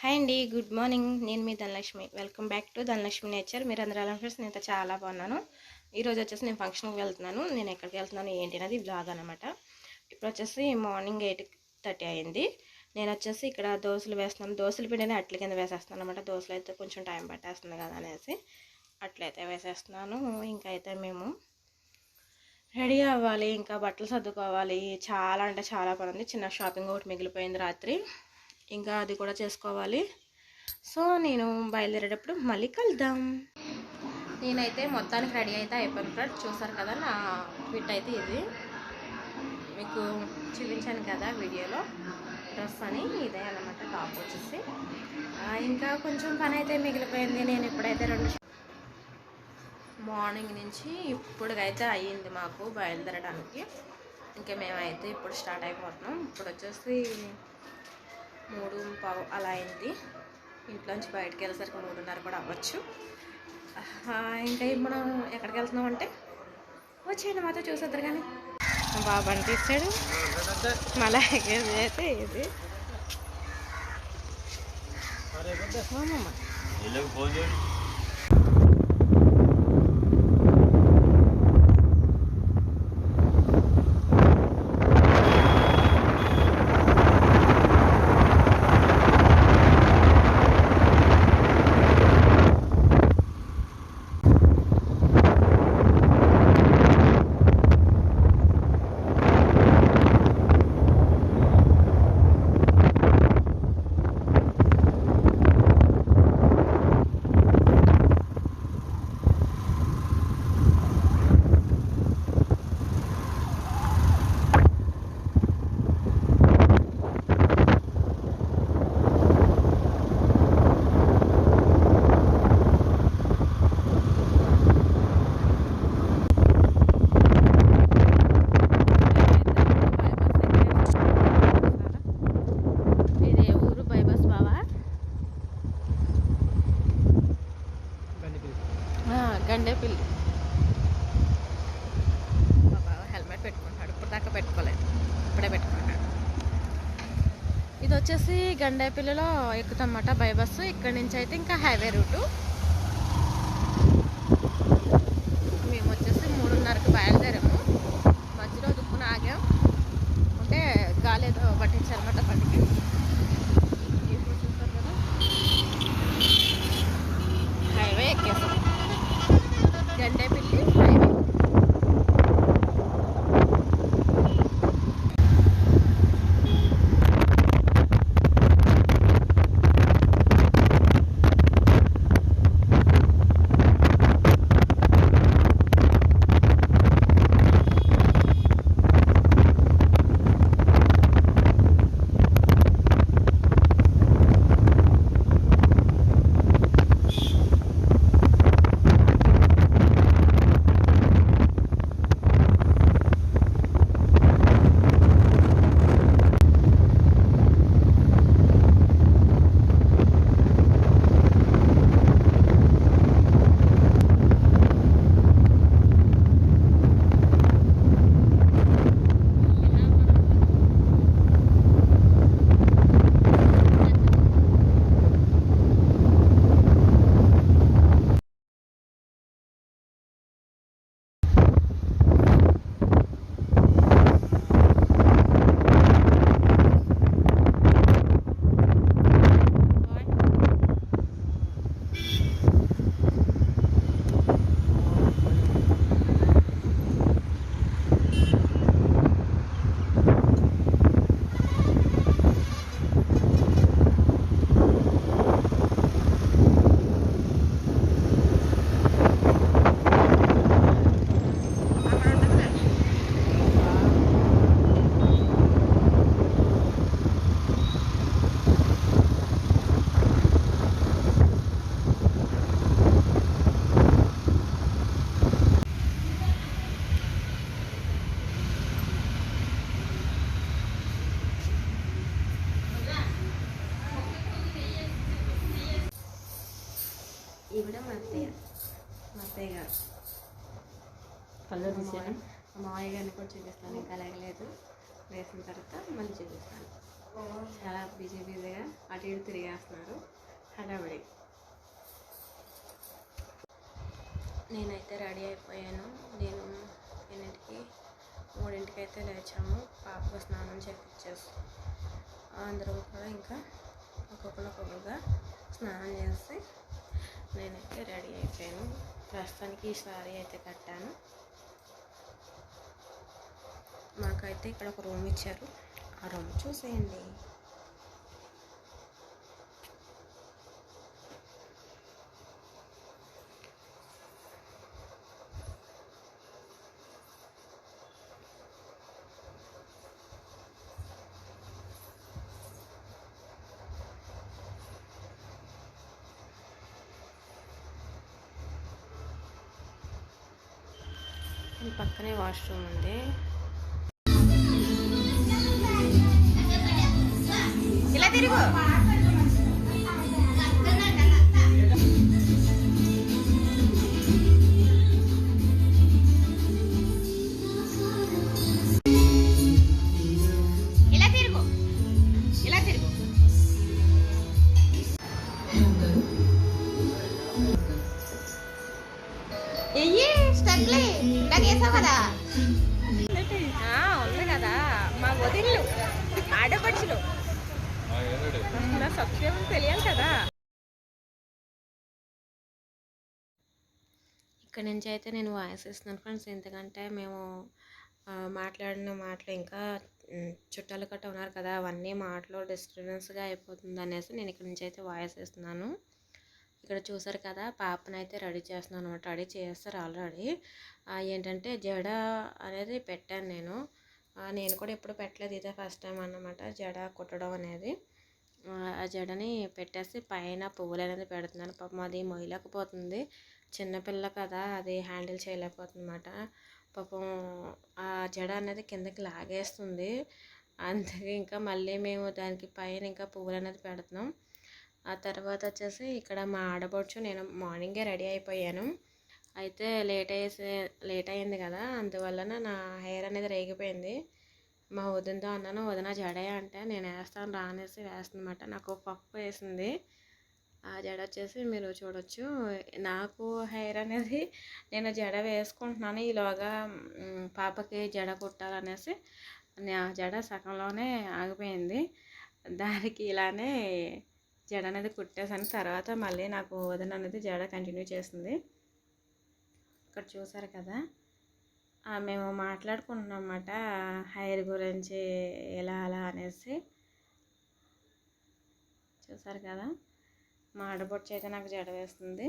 Hi అండి good morning. నేను మీ Dhanalakshmi. Welcome back to Dhanalakshmi nature. మీరు అందరూ ఎలా ఫ్రెండ్స్ నేను చాలా బాగున్నాను. ఈరోజు వచ్చేసి నేను ఫంక్షన్కి వెళ్తున్నాను. నేను ఎక్కడికి వెళ్తున్నాను ఏంటి అనేది బ్లాగ్ అనమాట ఇప్పుడు వచ్చేసి మార్నింగ్ ఎయిట్ థర్టీ అయింది. నేను వచ్చేసి ఇక్కడ దోశలు వేస్తున్నాను. దోశల పిండిని అట్ల కింద వేసేస్తున్నాను అనమాట దోశలు అయితే కొంచెం టైం పట్టేస్తుంది కదా అనేసి అట్లయితే వేసేస్తున్నాను. ఇంకా అయితే మేము రెడీ అవ్వాలి. ఇంకా బట్టలు సర్దుకోవాలి. చాలా అంటే చాలా పని ఉంది. చిన్న షాపింగ్ ఒకటి మిగిలిపోయింది రాత్రి. ఇంకా అది కూడా చేసుకోవాలి. సో నేను బయలుదేరేటప్పుడు మళ్ళీ కలుద్దాం. నేనైతే మొత్తానికి రెడీ అయితే అయిపోయాను ఫ్రెండ్స్. చూసారు కదా నా ఫిట్ అయితే ఇది. మీకు చూపించాను కదా వీడియోలో. డ్రెస్ అని ఇదే అనమాట టాప్ వచ్చేసి. ఇంకా కొంచెం పని అయితే మిగిలిపోయింది. నేను ఇప్పుడైతే రెండు మార్నింగ్ నుంచి ఇప్పుడుకైతే అయ్యింది మాకు బయలుదేరడానికి. ఇంకా మేమైతే ఇప్పుడు స్టార్ట్ అయిపోతున్నాం. ఇప్పుడు వచ్చేసి మూడు పావు అలా అయింది. ఇంట్లోంచి బయటకు వెళ్ళేసరికి మూడున్నర కూడా అవ్వచ్చు. ఆ, ఇంకా ఇప్పుడు మనం ఎక్కడికి వెళ్తున్నాం అంటే? వచ్చేయండి మాతో చూసేద్దరు కానీ. బాబు అనిపిస్తాడు. మళ్ళీ ఎగేది అయితే ఇది. అమ్మమ్మ. ఇది ఏ ఊరు బైబస్ బావా గండేపల్లి మా బావ హెల్మెట్ పెట్టుకుంటాడు ఇప్పుడు దాకా పెట్టుకోలేదు ఇప్పుడే పెట్టుకున్నాడు ఇది వచ్చేసి గండేపల్లిలో ఎక్కుతామన్నమాట బై బస్సు. ఇక్కడ నుంచి అయితే ఇంకా హైవే రూటు. మేము వచ్చేసి మూడున్నరకు బయలుదేరాము. మధ్యలో దుక్కున ఆగాం. అంటే గాలి ఏదో పట్టించారన్నమాట బండికి చూస్తారు కదా. హైవే ఎక్కేసాం. గండేపల్లి ఈవిడ మా అత్తయ్య మా అత్తయ్య గారు కళ్ళు తీసాను మా మామయ్య గారిని కూడా చూపిస్తాను ఇంకా లేగలేదు వేసిన తర్వాత మళ్ళీ చూపిస్తాను చాలా బిజీ బిజీగా అటు ఇటు తిరిగేస్తున్నారు హడావిడి నేనైతే రెడీ అయిపోయాను నేను ఎన్నింటికి మూడింటికి అయితే లేచాము పాపకు స్నానం చేపించేసి అందరం కూడా ఇంకా ఒక్కొక్కరు ఒక్కొక్కరుగా స్నానం చేసి నేనైతే రెడీ అయిపోయాను. ప్రస్తుతానికి ఈ సారీ అయితే కట్టాను. మాకైతే ఇక్కడ ఒక రూమ్ ఇచ్చారు. ఆ రూమ్ చూసేయండి. ఈ పక్కనే వాష్రూమ్ ఉంది. ఇలా తిరుగు. వేసావు కదా ఆ, ఉంది కదా. మా వదిళ్ళు ఆడపడుచులు నా సత్యం తెలియాలి కదా. ఇక్కడ నుంచి అయితే నేను వాయిస్ ఇస్తున్నాను ఫ్రెండ్స్ ఎందుకంటే మేము మాట్లాడిన మాటలు ఇంకా చుట్టాలు గట్ట ఉన్నారు కదా అవన్నీ మాటలు డిస్టర్బెన్స్గా అయిపోతుంది అనేసి నేను ఇక్కడ నుంచి అయితే వాయిస్ ఇస్తున్నాను ఇక్కడ చూసారు కదా పాపనైతే రెడీ చేస్తున్నాను అనమాట రెడీ చేస్తారు ఆల్రెడీ. ఏంటంటే జడ అనేది పెట్టాను నేను. నేను కూడా ఎప్పుడు పెట్టలేదు ఇదే ఫస్ట్ టైం అన్నమాట జడ కుట్టడం అనేది. ఆ, జడని పెట్టేసి పైన పువ్వులు అనేది పెడుతున్నాను. పాపం అది మొయ్యలేకపోతుంది. చిన్నపిల్ల కదా అది హ్యాండిల్ చేయలేకపోతుందన్నమాట. పాపం ఆ జడ అనేది కిందకి లాగేస్తుంది. అందుకే ఇంకా మళ్ళీ మేము దానికి పైన ఇంకా పువ్వులు అనేది పెడుతున్నాం. ఆ తర్వాత వచ్చేసి ఇక్కడ మా ఆడబడుచు నేను మార్నింగే రెడీ అయిపోయాను. అయితే లేట్ అయ్యేసే లేట్ అయింది కదా అందువలన నా హెయిర్ అనేది రేగిపోయింది. మా వదినతో అన్నాను వదిన జడయా అంటే నేను వేస్తాను రానేసి వేస్తుందన్నమాట. నాకు పప్పు వేసింది. ఆ జడ వచ్చేసి మీరు చూడొచ్చు. నాకు హెయిర్ అనేది నేను జడ వేసుకుంటున్నాను. ఈలోగా పాపకి జడ కుట్టాలనేసి నా జడ సగంలోనే ఆగిపోయింది. దానికి ఇలానే జడ అనేది కుట్టేసాను తర్వాత మళ్ళీ నాకు వదిన అనేది జడ కంటిన్యూ చేసింది ఇక్కడ చూసారు కదా? మేము మాట్లాడుకుంటున్నాం అన్నమాట హైర్ గురించి ఎలా అలా అనేసి. చూసారు కదా? మా అయితే నాకు జడ వేస్తుంది.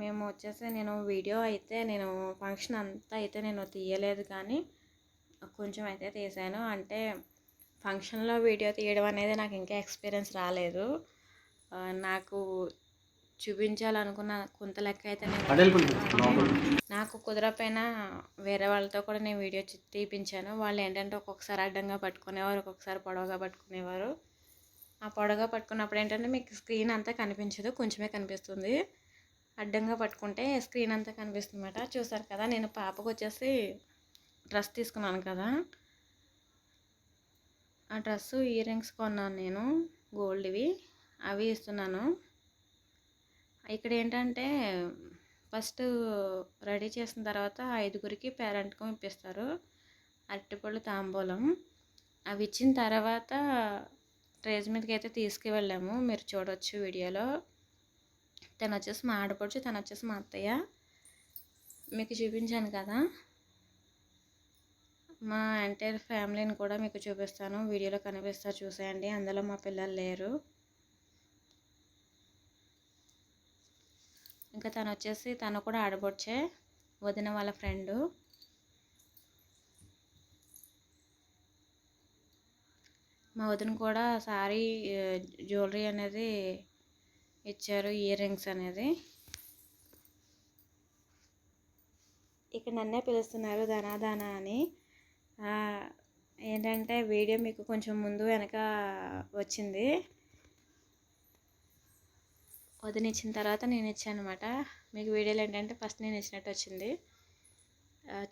మేము వచ్చేసి నేను వీడియో అయితే నేను ఫంక్షన్ అంతా అయితే నేను తీయలేదు కానీ కొంచెం అయితే తీసాను. అంటే ఫంక్షన్లో వీడియో తీయడం అనేది నాకు ఇంకా ఎక్స్పీరియన్స్ రాలేదు. నాకు చూపించాలనుకున్న కొంత లెక్క అయితే నేను నాకు కుదరపోయినా వేరే వాళ్ళతో కూడా నేను వీడియో తీపించాను. వాళ్ళు ఏంటంటే ఒక్కొక్కసారి అడ్డంగా పట్టుకునేవారు ఒక్కొక్కసారి పొడవుగా పట్టుకునేవారు. ఆ పొడవుగా పట్టుకున్నప్పుడు ఏంటంటే మీకు స్క్రీన్ అంతా కనిపించదు కొంచెమే కనిపిస్తుంది. అడ్డంగా పట్టుకుంటే స్క్రీన్ అంతా కనిపిస్తుంది అన్నమాట చూసారు కదా నేను పాపకు వచ్చేసి డ్రెస్ తీసుకున్నాను కదా. ఆ డ్రెస్సు ఇయర్ రింగ్స్ కొన్నాను నేను గోల్డ్వి. అవి ఇస్తున్నాను. ఇక్కడ ఏంటంటే ఫస్ట్ రెడీ చేసిన తర్వాత ఐదుగురికి పేరెంట్కం ఇప్పిస్తారు. అరటిపళ్ళు తాంబూలం. అవి ఇచ్చిన తర్వాత ట్రేజ్ మీదకి అయితే తీసుకువెళ్ళాము. మీరు చూడవచ్చు వీడియోలో. తను వచ్చేసి మా ఆడపడుచు తను వచ్చేసి మా అత్తయ్య. మీకు చూపించాను కదా. మా ఎంటైర్ ఫ్యామిలీని కూడా మీకు చూపిస్తాను. వీడియోలో కనిపిస్తారు చూసేయండి. అందులో మా పిల్లలు లేరు. ఇంకా తను వచ్చేసి తను కూడా ఆడబొచ్చే. వదిన వాళ్ళ ఫ్రెండు. మా వదిన కూడా సారీ జ్యువెలరీ అనేది ఇచ్చారు. ఇయర్ రింగ్స్ అనేది. ఇక్కడ నన్నే పిలుస్తున్నారు ధనా ధనా అని. ఏంటంటే వీడియో మీకు కొంచెం ముందు వెనక వచ్చింది. వదిన ఇచ్చిన తర్వాత నేను ఇచ్చాను అనమాట మీకు వీడియోలు ఏంటంటే ఫస్ట్ నేను ఇచ్చినట్టు వచ్చింది.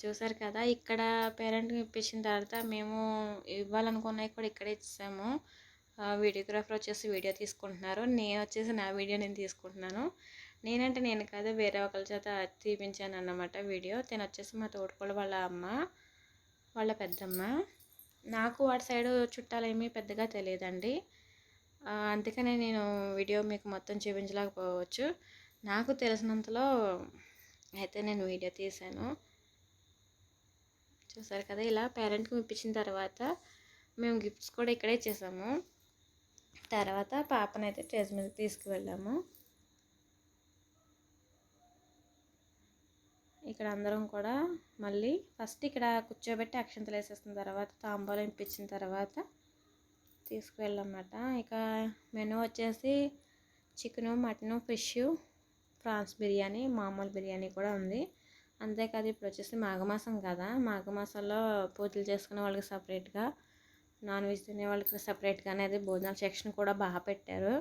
చూసారు కదా ఇక్కడ పేరెంట్కి ఇప్పించిన తర్వాత మేము ఇవ్వాలనుకున్నవి కూడా ఇక్కడే ఇచ్చాము వీడియోగ్రాఫర్ వచ్చేసి వీడియో తీసుకుంటున్నారు. నేను వచ్చేసి నా వీడియో నేను తీసుకుంటున్నాను. నేనంటే నేను కాదు వేరే ఒకరి చేత తీపించాను అన్నమాట వీడియో. తను వచ్చేసి మా తోడుకోళ్ళ వాళ్ళ అమ్మ. వాళ్ళ పెద్దమ్మ. నాకు వాటి సైడ్ చుట్టాలు ఏమీ పెద్దగా తెలియదండి. అందుకనే నేను వీడియో మీకు మొత్తం చూపించలేకపోవచ్చు. నాకు తెలిసినంతలో అయితే నేను వీడియో తీశాను. చూసారు కదా ఇలా పేరెంట్కి ఇప్పించిన తర్వాత మేము గిఫ్ట్స్ కూడా ఇక్కడే చేసాము తర్వాత పాపనైతే స్టేజ్ మీద తీసుకువెళ్ళాము. ఇక్కడ అందరం కూడా మళ్ళీ ఫస్ట్ ఇక్కడ కూర్చోబెట్టి అక్షంతలు వేసేసిన తర్వాత తాంబూలం ఇప్పించిన తర్వాత తీసుకువెళ్ళమాట. ఇక మెనూ వచ్చేసి chicken mutton fish prawns biryani మామూలు బిర్యానీ కూడా ఉంది. అంతేకాదు ఇప్పుడు వచ్చేసి మాఘమాసం కదా మాఘమాసంలో పూజలు చేసుకునే వాళ్ళకి సపరేట్గా నాన్ వెజ్ తినే వాళ్ళకి సపరేట్గా అనేది భోజనాల సెక్షన్ కూడా బాగా పెట్టారు.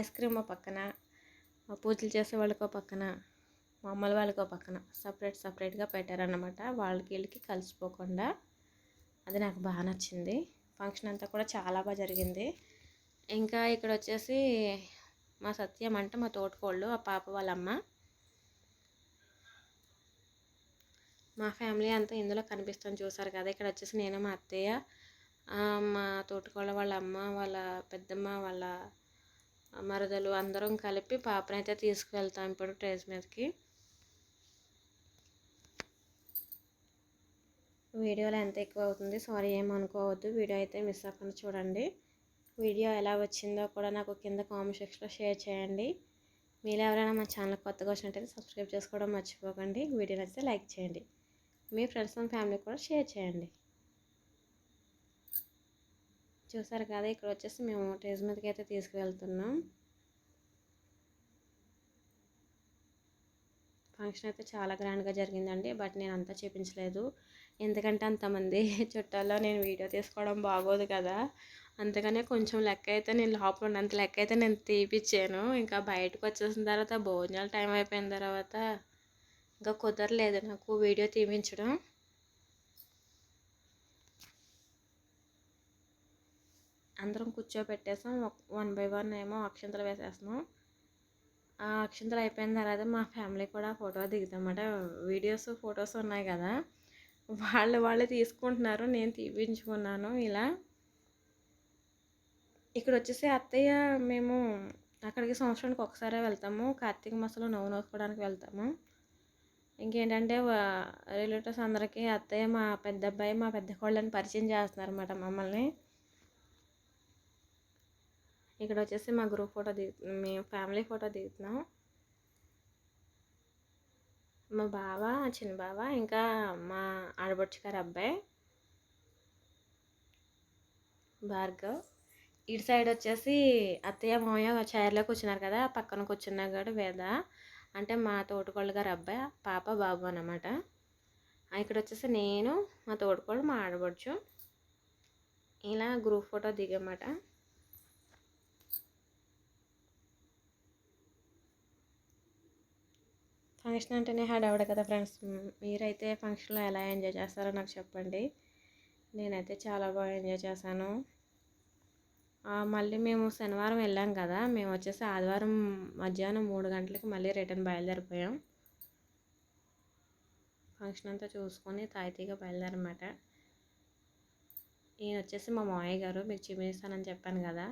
ఐస్ క్రీమ్ పక్కన పూజలు చేసే వాళ్ళకో పక్కన పక్కన మామూలు వాళ్ళకి ఒక పక్కన సపరేట్ సపరేట్గా పెట్టారన్నమాట. వాళ్ళకి వీళ్ళకి కలిసిపోకుండా. అది నాకు బాగా నచ్చింది. ఫంక్షన్ అంతా కూడా చాలా బాగా జరిగింది. ఇంకా ఇక్కడ వచ్చేసి మా సత్యం అంటే మా తోటకోళ్ళు ఆ పాప వాళ్ళమ్మ. మా ఫ్యామిలీ అంతా ఇందులో కనిపిస్తుంది చూసారు కదా. ఇక్కడ వచ్చేసి నేను మా అత్తయ్య మా తోటకోళ్ళ వాళ్ళ అమ్మ వాళ్ళ పెద్దమ్మ వాళ్ళ మరదలు అందరం కలిపి పాపనైతే తీసుకువెళ్తాం ఇప్పుడు ట్రేస్ మీదకి. వీడియోలో ఎంత ఎక్కువ అవుతుంది సారీ ఏమనుకోవద్దు వీడియో అయితే మిస్ అవ్వకుండా చూడండి. వీడియో ఎలా వచ్చిందో కూడా నాకు కింద కామెంట్ సెక్షన్లో షేర్ చేయండి. మీరు ఎవరైనా మా ఛానల్ కొత్తగా వచ్చినట్టయితే సబ్స్క్రైబ్ చేసుకోవడం మర్చిపోకండి. వీడియో నచ్చితే లైక్ చేయండి. మీ ఫ్రెండ్స్ అండ్ ఫ్యామిలీ కూడా షేర్ చేయండి. చూసారు కదా ఇక్కడ వచ్చేసి మేము టేజ్ మీదకి అయితే తీసుకువెళ్తున్నాం. ఫంక్షన్ అయితే చాలా గ్రాండ్గా జరిగిందండి బట్ నేను అంతా చూపించలేదు. ఎందుకంటే అంతమంది చుట్టాల్లో నేను వీడియో తీసుకోవడం బాగోదు కదా. అందుకనే కొంచెం లెక్క అయితే నేను లోపల ఉన్నంత లెక్క అయితే నేను తీపిచ్చాను. ఇంకా బయటకు వచ్చేసిన తర్వాత భోజనాలు టైం అయిపోయిన తర్వాత ఇంకా కుదరలేదు నాకు వీడియో తీపించడం. అందరం కూర్చోబెట్టేసాం. వన్ బై వన్ ఏమో అక్షంతలు వేసేస్తున్నాం. ఆ అక్షంతలు అయిపోయిన తర్వాత మా ఫ్యామిలీ కూడా ఫోటో దిగుతామన్నమాట వీడియోస్ ఫొటోస్ ఉన్నాయి కదా. వాళ్ళు వాళ్ళే తీసుకుంటున్నారు నేను తీపించుకున్నాను ఇలా. ఇక్కడ వచ్చేసి అత్తయ్య మేము అక్కడికి సంవత్సరానికి ఒకసారి వెళ్తాము. కార్తీక మాసంలో నవ్వు నోసుకోవడానికి వెళ్తాము. ఇంకేంటంటే రిలేటివ్స్ అందరికీ అత్తయ్య మా పెద్ద అబ్బాయి మా పెద్ద కోళ్ళని పరిచయం చేస్తున్నారు అన్నమాట మమ్మల్ని. ఇక్కడ వచ్చేసి మా గ్రూప్ ఫోటో దిగు మేము ఫ్యామిలీ ఫోటో దిగుతున్నాం. మా బావ చిన్న బావ ఇంకా మా ఆడబొచ్చు గారు అబ్బాయి. భార్గవ్. ఇటు సైడ్ వచ్చేసి అత్తయ్య మామయ్య చైర్లో కూర్చున్నారు కదా పక్కన కూర్చున్నాడు వేద. అంటే మా తోటకోళ్ళ గారు అబ్బాయి పాప బాబు అనమాట ఇక్కడ వచ్చేసి నేను మా తోటకోళ్ళు మా ఆడబడుచు. ఇలా గ్రూప్ ఫోటో దిగమాట. ఫంక్షన్ అంటేనే హడావిడ కదా ఫ్రెండ్స్. మీరైతే ఫంక్షన్లో ఎలా ఎంజాయ్ చేస్తారో నాకు చెప్పండి. నేనైతే చాలా బాగా ఎంజాయ్ చేశాను. మళ్ళీ మేము శనివారం వెళ్ళాం కదా. మేము వచ్చేసి ఆదివారం మధ్యాహ్నం మూడు గంటలకి మళ్ళీ రిటర్న్ బయలుదేరిపోయాం. ఫంక్షన్ అంతా చూసుకొని తాయితీగా బయలుదేరమాట ఈయన వచ్చేసి మా మామయ్య గారు మీకు చూపిస్తానని చెప్పాను కదా.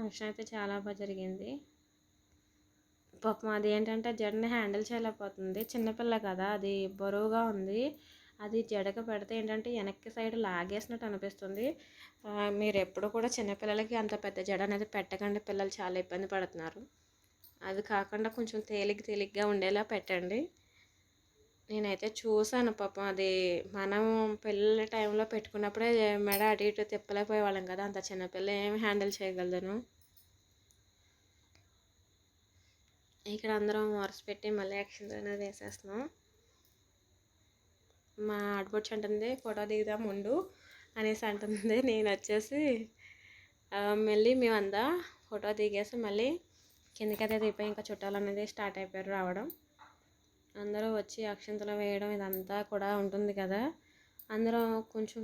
ఫంక్షన్ అయితే చాలా బాగా జరిగింది. పాపం అది ఏంటంటే జడని హ్యాండిల్ చేయలేకపోతుంది. చిన్నపిల్ల కదా అది బరువుగా ఉంది. అది జడక పెడితే ఏంటంటే వెనక్కి సైడ్ లాగేసినట్టు అనిపిస్తుంది. మీరు ఎప్పుడు కూడా చిన్నపిల్లలకి అంత పెద్ద జడ అనేది పెట్టకండి. పిల్లలు చాలా ఇబ్బంది పడుతున్నారు. అది కాకుండా కొంచెం తేలిక తేలిగ్గా ఉండేలా పెట్టండి. నేనైతే చూసాను పాపం అది మనం పిల్లల టైంలో పెట్టుకున్నప్పుడే మెడ అటు ఇటు తిప్పలేకపోయేవాళ్ళం కదా అంత చిన్నపిల్ల ఏమి హ్యాండిల్ చేయగలదును. ఇక్కడ అందరం వరుస పెట్టి మళ్ళీ యాక్షన్ అనేది వేసేస్తున్నాం. మా ఆడపడుచు అంటుంది ఫోటో దిగుదాం ఉండు అనేసి అంటుంది. నేను వచ్చేసి మళ్ళీ మేమందా ఫోటో దిగేసి మళ్ళీ కిందకైతే దిగిపోయి ఇంకా చుట్టాలు అనేది స్టార్ట్ అయిపోయారు రావడం. అందరూ వచ్చి అక్షంతలు వేయడం ఇదంతా కూడా ఉంటుంది కదా. అందరూ కొంచెం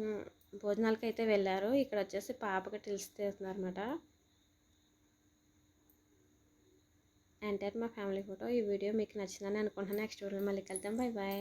భోజనాలకి అయితే వెళ్ళారు. ఇక్కడ వచ్చేసి పాపకి టిల్స్ అనమాట అంటే మా ఫ్యామిలీ ఫోటో. ఈ వీడియో మీకు నచ్చిందని అనుకుంటున్నాను. నెక్స్ట్ వీడియో మళ్ళీ కలుద్దాం. Bye bye.